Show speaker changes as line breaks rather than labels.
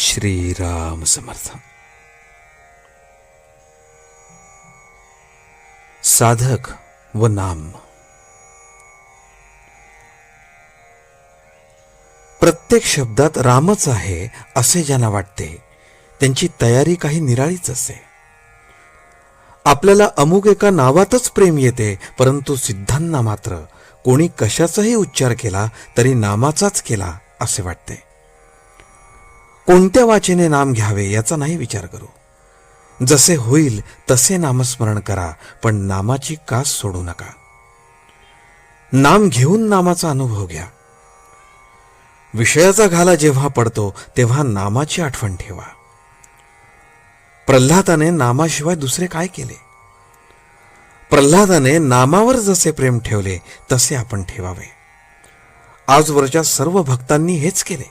श्रीराम समर्थ. साधक व नाम. प्रत्येक शब्दात रामच आहे असे ज्यांना वाटते त्यांची तयारी काही निराळीच असते आपल्याला अमुक एका नावातच प्रेम येते परंतु सिद्धांना मात्र कोणी कशाचाही उच्चार केला तरी नामाचाच केला असे वाटते. कोणत्या वाचेने नाम घ्यावे याचा नाही विचार करू. जसे होईल तसे नामस्मरण करा पण नामाची कास सोडू नका. नाम घेऊन नामाचा अनुभव घ्या. विषयाचा घाला जेव्हा पडतो तेव्हा नामाची आठवण ठेवा. प्रल्हादाने नामाशिवाय दुसरे काय केले? प्रल्हादाने नामावर जसे प्रेम ठेवले तसे आपण ठेवावे. आजवरच्या सर्व भक्तांनी हेच केले.